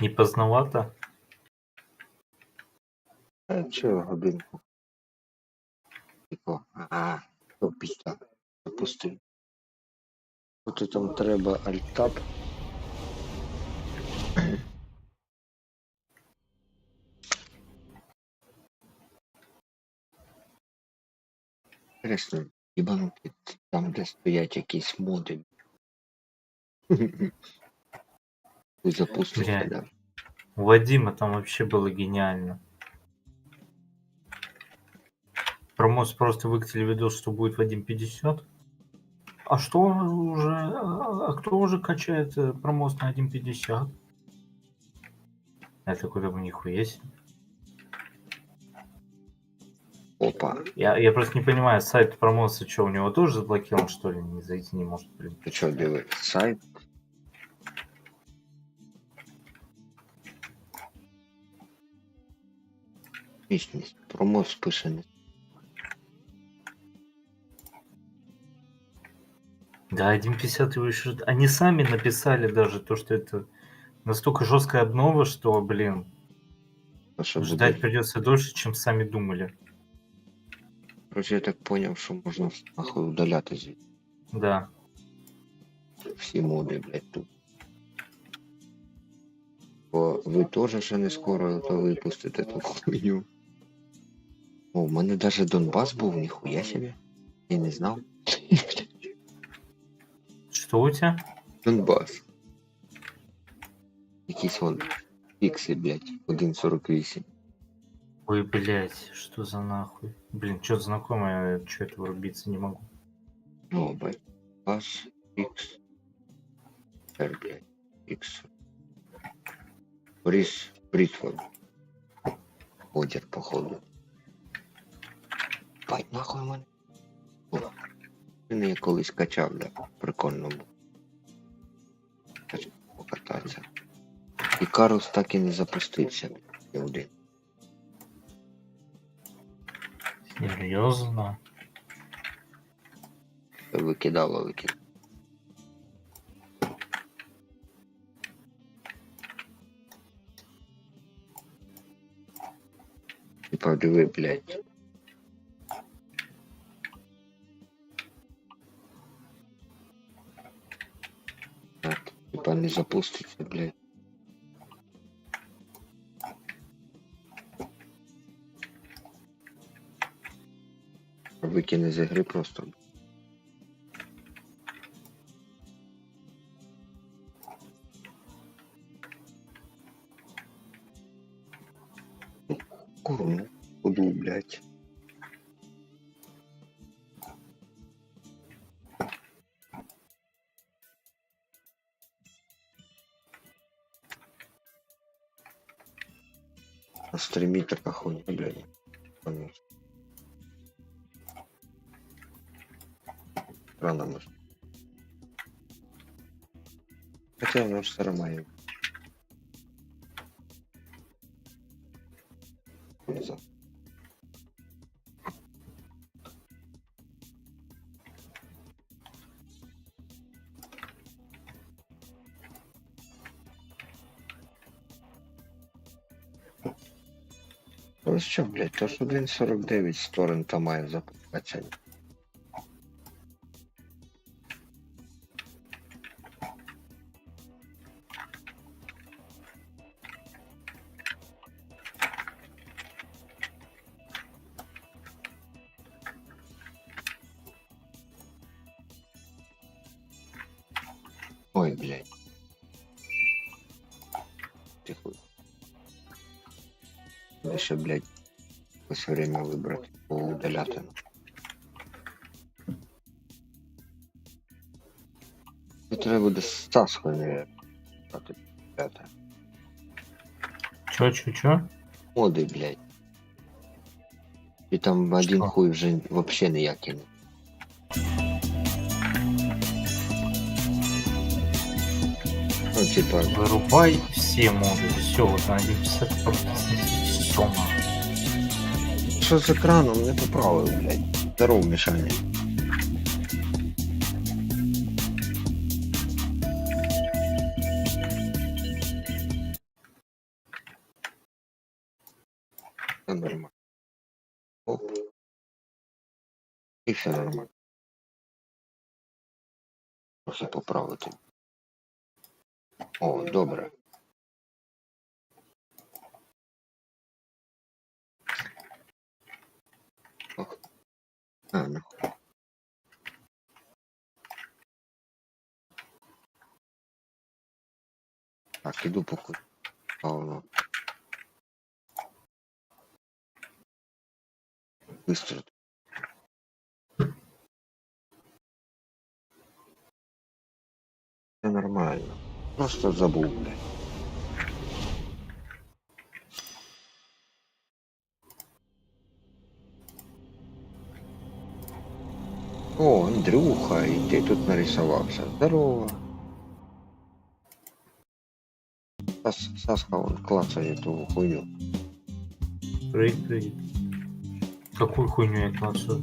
Не поздновато? А чого годинку? Типу, а, то пізда. Запустив. От там треба альтап. Інтересно, їбанути там, де стоять якісь моди. Блядь. да? У Вадима там вообще было гениально. Промос просто выкатили видос, что будет Вадим 50. А что уже... А а кто уже качает э, промос на 1.50? Я такой думаю, нихуя себе. Опа, Я, я просто не понимаю, сайт промоса что, у него тоже заблокирован, что ли? Не зайти не может, блин. ти що диви? Сайт? Міцність. Промов списаний. Да, 1.50 его еще... Они сами написали даже то, что это настолько жесткая обнова, что, блин, А що ждать буде? придется дольше, чем сами думали. Короче, я так поняв, що можна нахуй удаляти звідси. Да. Всі моди, блядь, тут. Бо ви теж ще не скоро то випустите ту хуйню. О, в мене даже Донбас був, ніхуя собі. Я не знав. Что у тебя? Донбас. Якийсь вон фікси, блядь, 1.48. Ой, блядь, что за нахуй? Блин, что-то знакомое, что это врубиться не могу. Ну, блядь. Баш, X. R, блядь. X. Борис Бритфорд. Одер, походу. Бать, нахуй мене. Він я колись качав, да. Прикольно було. Покататися. І Карлс так і не запустився. Я один. Серьезно? Викидало, викидало. Типа, диви, блядь. Не запуститься, блядь. Викине з ігри просто. На стриме такая хуйня, блядь. Рано может. Хотя, может, нормально. Хуйза. Що, блядь, то ж 1.49 з торрента має запускатися. Ой, блядь. Тихо. Ще, блядь, все время вибрати, удаляти. І треба буде Стаску не брати, блядь. Чё, чё, чё? Моди, блядь. І там один Що? хуй вже вообще ніякий. не. Ну, типа, Вырубай все моды. Все, вот на 1.50 просто снеси все нахуй. що з екраном не поправив, блядь. Здоров, Мішаня. Все нормально. Оп. І все нормально. Трохи поправити. О, добре. А, ну. Так, іду поки. Павло. Быстро. Все нормально. Просто забув, блядь. О, Андрюха, и ты тут нарисовался. Здорово. Сас, Саска, он клацает эту хуйню. Привет, привет. Какую хуйню я клацаю?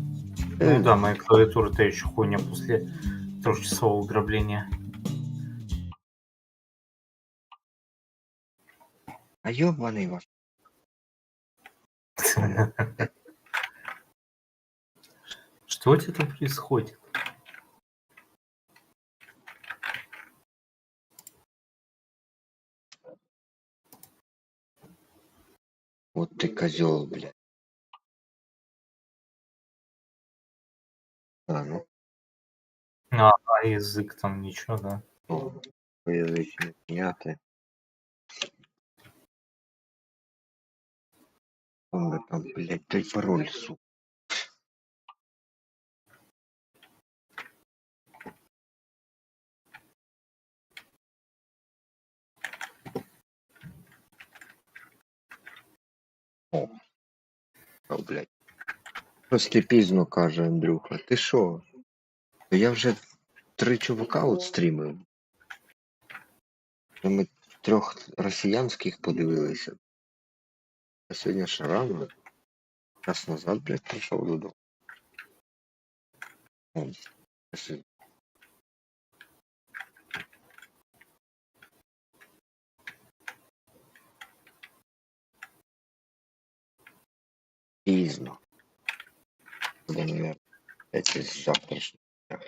Э, Ну да, моя клавиатура то еще хуйня после трехчасового ограбления. А ёбаный ваш. Что у тебя там происходит? Вот ты козел, блядь. А, ну, А, а язык там ничего, да? о, язычник снятый. Он бы там, блядь, дай пароль, сука. О, блядь. Просто пізно, каже Андрюха. Ти що? Я вже три чувака от стрімив. Ми трьох росіянських подивилися. А сьогодні ж рано. Час назад, блядь, прийшов додому. Пізно. Буде, наверное, якийсь завтрашній. дня.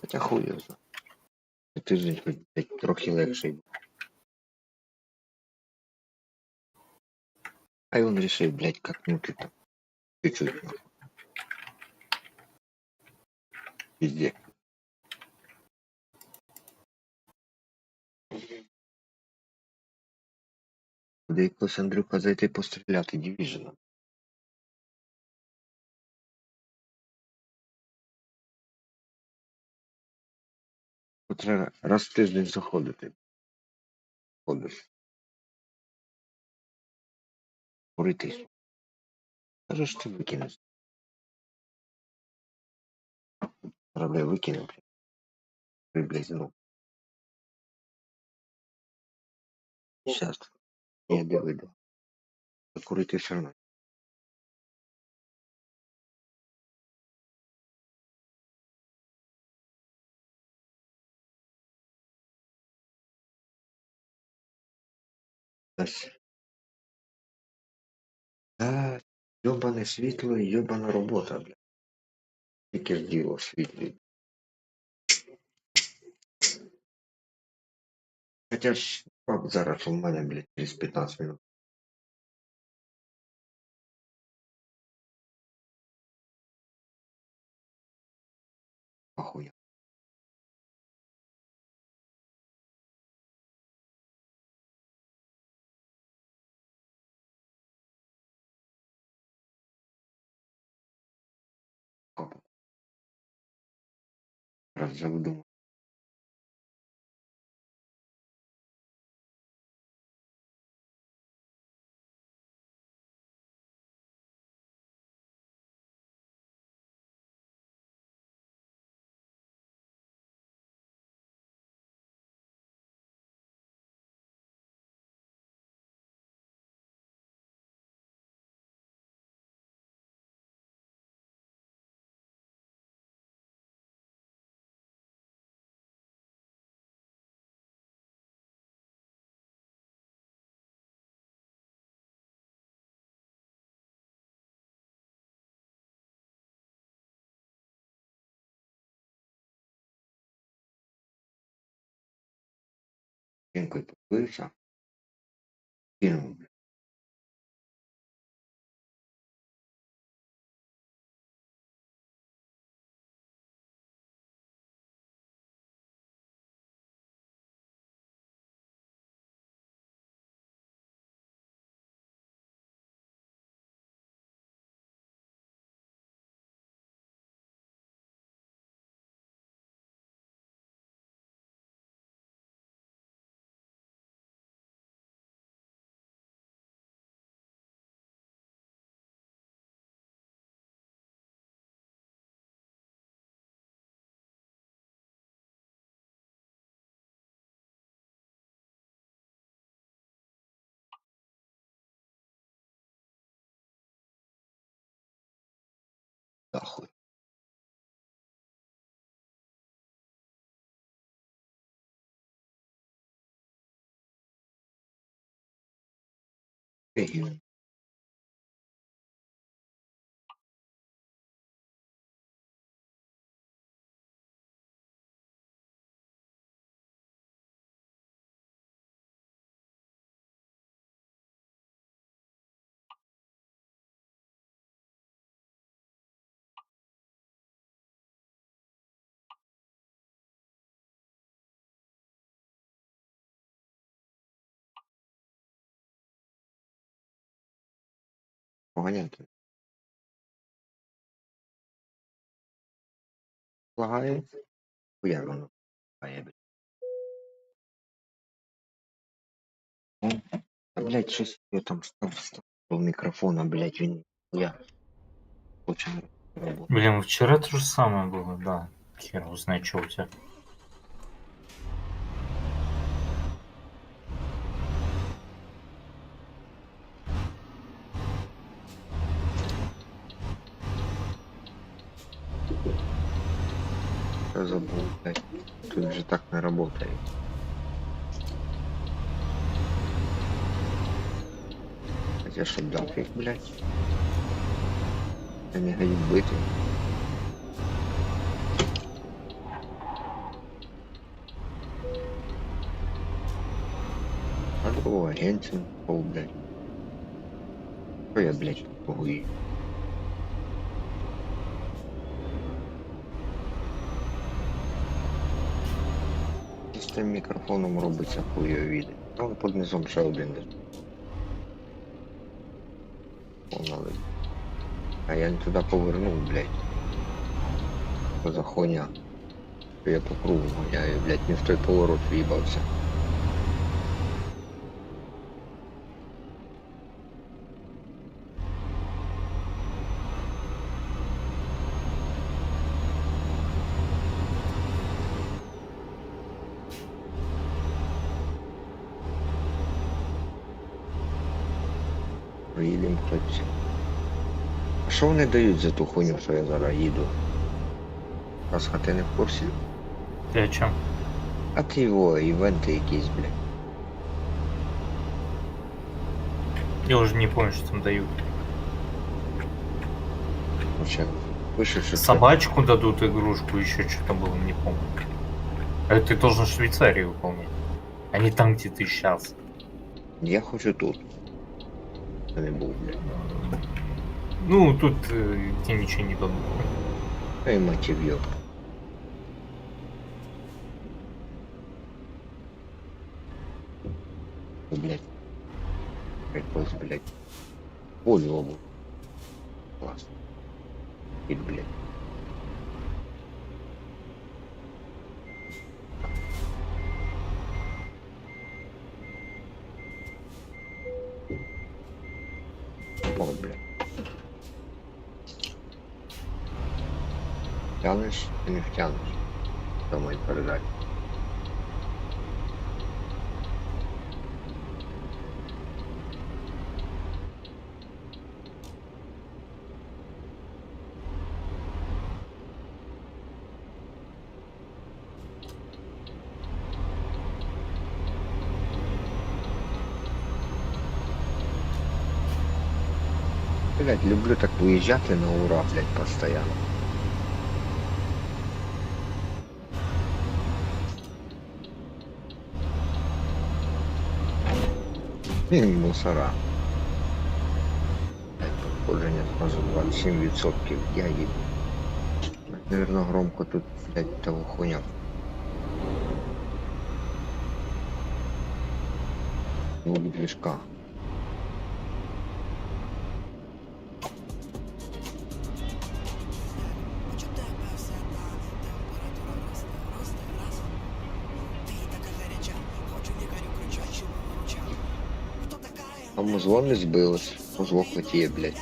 Хоча хуй його знає. Тиждень хоч блядь, трохи легший. був. А й он решил, блядь, как-нибудь там. Чуть-чуть. нахуй. Везде. Куди якось Андрюха зайти постріляти дивіжена. Треба раз в тиждень заходити. Ходиш. Куритись. Каже ж ти викинеш. Правда, викинув. Ти, блядь, ну. Щас. Я де вийду. Курити все одно. Та, йобане світло і йобана робота, бля. Тільки ж діло в світлі. Хоча ж факт зараз мене, блядь, через 15 минут. Ахуя. Раз заведу. Жінкою подивився. Кинув. блядь. Нахуй. Фігів. Поганяти. Лагає. Хуя воно. Лагає, блядь. О, Та, блядь, щось я там став став до мікрофона, блядь, він. Я. Хоче роботу. Блин, вчера то же самое было, да. Хер его знает, что у тебя. Блядь. Тут же так не работает. Хотя чтоб дал фиг, блядь. Я не годит быть. А другого агентин пол, блядь. Что я, блядь, погуи? З тим мікрофоном робиться хуйові. Там під низом ще один. Погнали. А я не туди повернув, блядь. Що за хуйня? Я по кругу гоняю, блядь, не в той поворот в'їбався. Приїдемо хлопці. А що вони дають за ту хуйню, що я зараз їду? Пасха, ти не в курсі? Ты о чем? А ти його, івенти якісь, блядь. Я уже не помню, что там дают. Вообще, пише, що це- Собачку дадут игрушку, еще что-то было, не помню. А ты должен в Швейцарии выполнять. А не там, где ты сейчас. Я хочу тут. Не був, блядь. Ну, тут э, тебе ничего не дадут. Ей, матів йоб. Блядь. Прикос, блядь. По-любому. Класс. И, блядь. О, блядь. Втянеш і не втянеш. Це мої передачі. Блять, люблю так виїжджати на ура, блять, постоянно. Хм, Мусора. Походження сразу 27%. Я їду. Наверно, громко тут, блядь, того хуйня. Звук движка. Не збилось. Музло хотіє, блядь.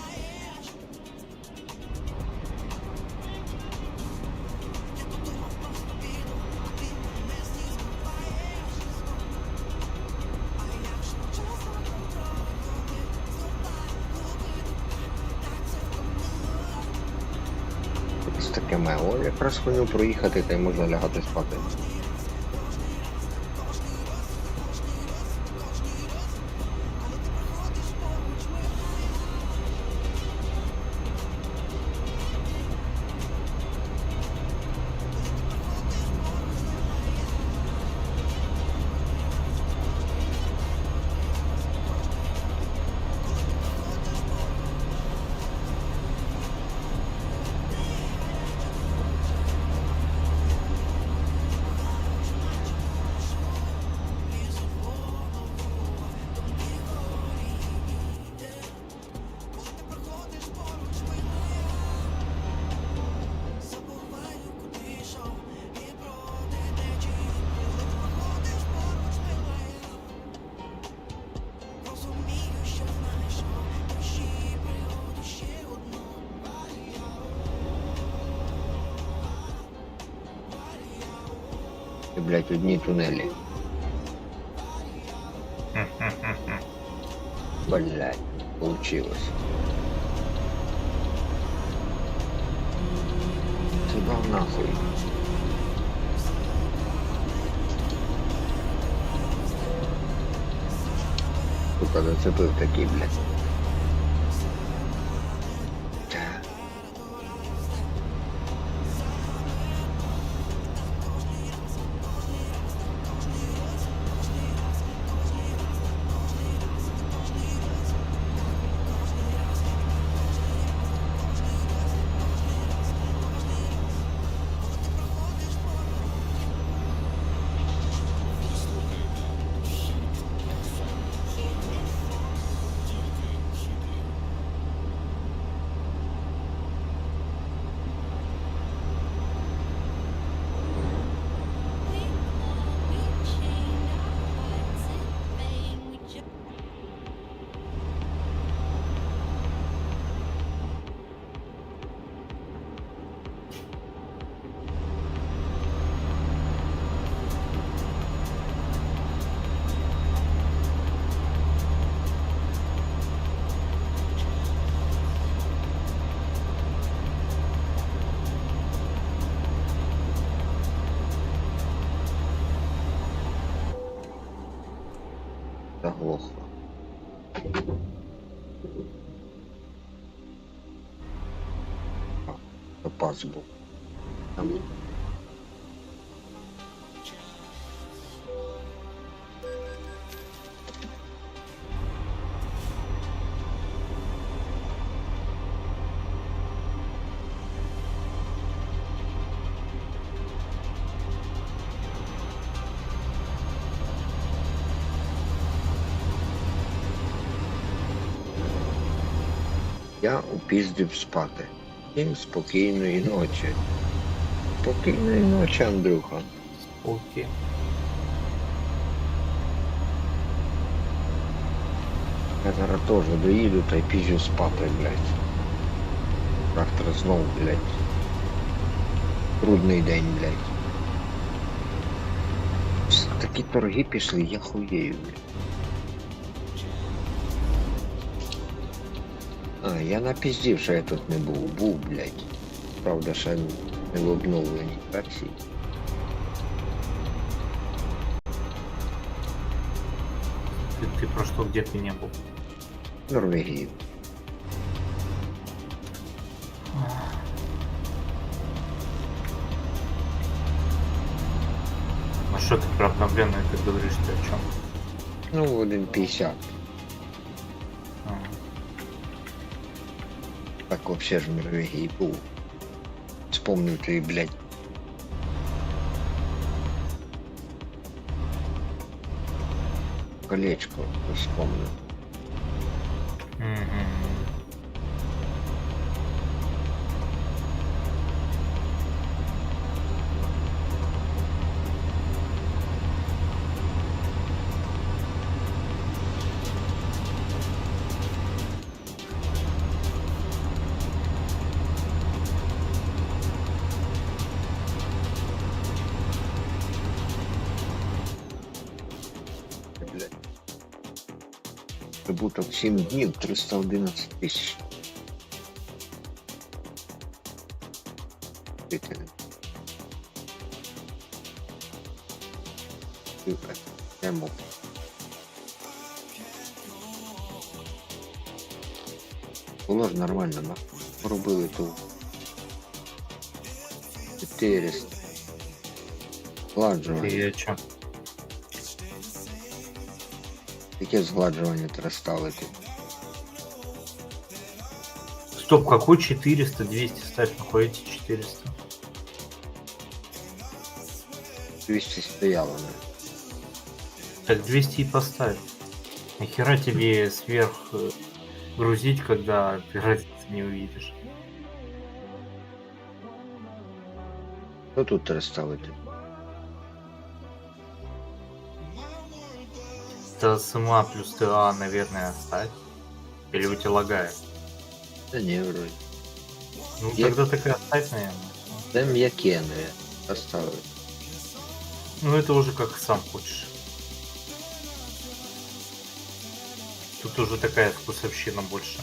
Ось таке мело. Якраз хуйню проїхати, та й можна лягати спати. Блядь, одні тунелі. Блядь, получилось. Съебал нахуй. Сука, зацепив такий, блядь. Там. Я упіздив спати Всім спокійної ночі. Спокійної ночі, Андрюха. Окей. Я зараз теж доїду та й піжу спати, блядь. Завтра знов, блядь. Трудний день, блядь. Пс, Такі торги пішли, я хуєю, блядь. я напіздів, що я тут не був. Був, блядь. Правда, ще не в обновленій версії. Ты, ты про что, где ты не был? Норвегії. А что ты про обновленные ты говоришь, ты о чем? Ну, 1,50. Вообще ж в Норвегії був. Вспомнив ти, блядь. Колечко, вспомнив. Мгм. Прибуток 7 днів 311 тисяч. Не мог. Було ж нормально, на. Робили ту 400. Ладжування. Ты о Яке згладжування треба ставити? Стоп, какой 400? 200 ставь, нахуй эти 400? 200 стояло, наверное. Так 200 и поставь. Нахера тебе сверх э, грузить, когда ты разницы не увидишь? Що тут треба ТСМА плюс ТА, наверное, оставь. Или у тебя лагает? Та ні, вроді. Ну, Я- тогда так и оставь, наверное. Це м'яке, наверное. Поставити. Ну, это уже как сам хочешь. Тут уже такая вкусовщина больше.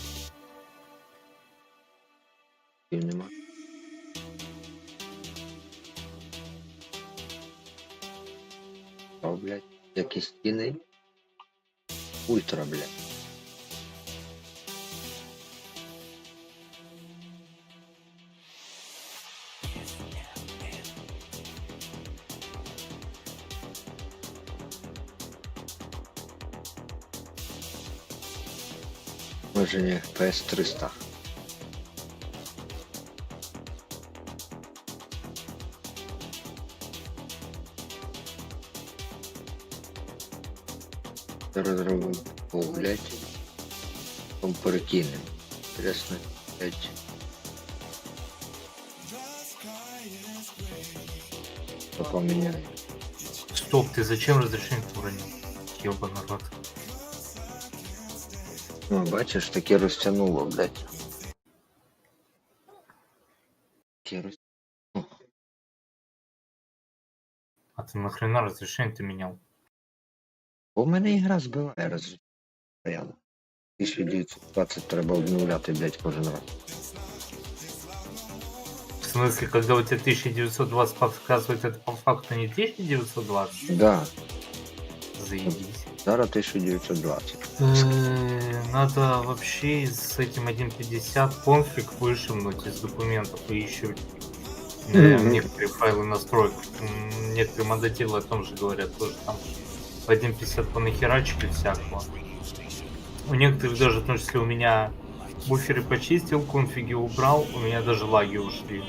І нема. О, блядь. Які стіни. ультра, блядь. Положение PS300. розробляти компартійним. Ясно, 5. Потом меня. Стоп, ты зачем разрешение уронил? Ёбаный рот. Ну, бачишь, таки растянуло, блядь. А ты нахрена разрешение ты менял? Бо в мене ігра збиває розрішення. 1920 треба обновляти, блядь, кожен раз. В смысле, когда у тебя 1920 показывает, это по факту не 1920? Да, Заебись. зараз 1920. Э, Надо вообще с этим 1.50 конфиг вышибнуть из документов и еще э, Мгм. некоторые файлы настроек. М, Некоторые мододелы о том же говорят, тоже там в 1.50 понахерачили всякого. У некоторых даже, в том числе у меня буферы почистил, конфиги убрал, у меня даже лаги ушли.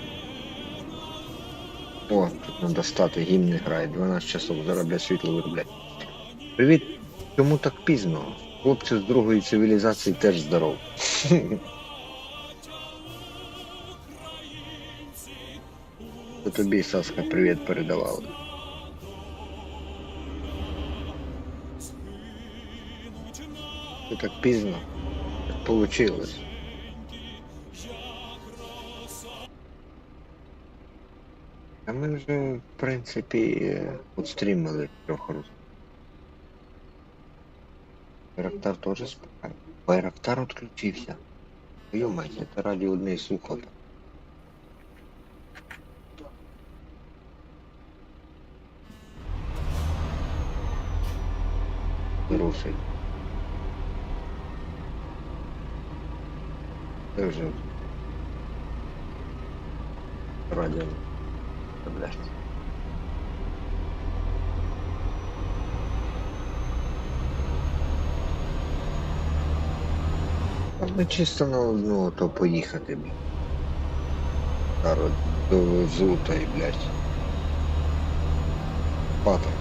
О, тут надо стати, гімн грає, 12 часов, зараз, блядь, світло вироблять. Привіт, чому так пізно? Хлопці з другої цивілізації теж здоров. Це тобі, Саска, привіт передавали. Так пізно. Получилось. А ми вже, в принципі, е, отстрімили трьох рус. Байрактар теж спокійно. Байрактар відключився. Йомать, це раді однієї слухати. Хороший. Це вже радіо. Блядь. А ми чисто на одну, то поїхати, блядь. Каро, довезу та й, блядь. Пата.